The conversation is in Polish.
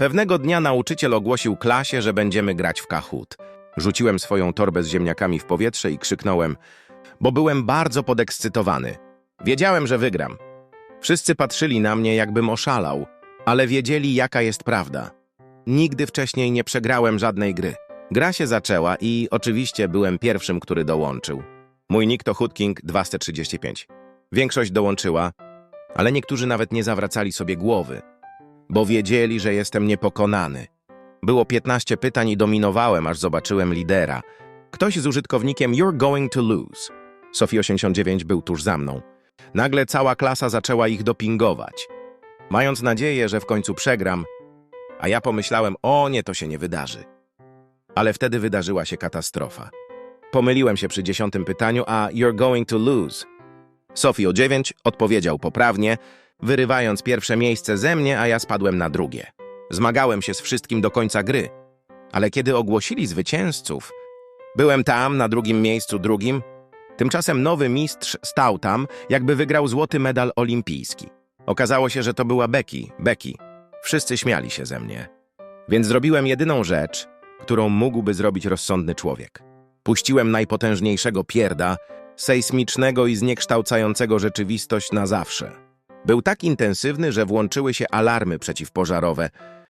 Pewnego dnia nauczyciel ogłosił klasie, że będziemy grać w Kahoot. Rzuciłem swoją torbę z ziemniakami w powietrze i krzyknąłem, bo byłem bardzo podekscytowany. Wiedziałem, że wygram. Wszyscy patrzyli na mnie, jakbym oszalał, ale wiedzieli, jaka jest prawda. Nigdy wcześniej nie przegrałem żadnej gry. Gra się zaczęła i oczywiście byłem pierwszym, który dołączył. Mój nick to Hoodking 235. Większość dołączyła, ale niektórzy nawet nie zawracali sobie głowy, bo wiedzieli, że jestem niepokonany. Było 15 pytań i dominowałem, aż zobaczyłem lidera. Ktoś z użytkownikiem You're going to lose. Sophie 89 był tuż za mną. Nagle cała klasa zaczęła ich dopingować. Mając nadzieję, że w końcu przegram, a ja pomyślałem, o nie, to się nie wydarzy. Ale wtedy wydarzyła się katastrofa. Pomyliłem się przy dziesiątym pytaniu, a you're going to lose. Sophie o 9 odpowiedział poprawnie, wyrywając pierwsze miejsce ze mnie, a ja spadłem na drugie. Zmagałem się z wszystkim do końca gry. Ale kiedy ogłosili zwycięzców, byłem tam, na drugim miejscu drugim. Tymczasem nowy mistrz stał tam, jakby wygrał złoty medal olimpijski. Okazało się, że to była Becky. Becky. Wszyscy śmiali się ze mnie. Więc zrobiłem jedyną rzecz, którą mógłby zrobić rozsądny człowiek. Puściłem najpotężniejszego pierda, sejsmicznego i zniekształcającego rzeczywistość na zawsze. Był tak intensywny, że włączyły się alarmy przeciwpożarowe,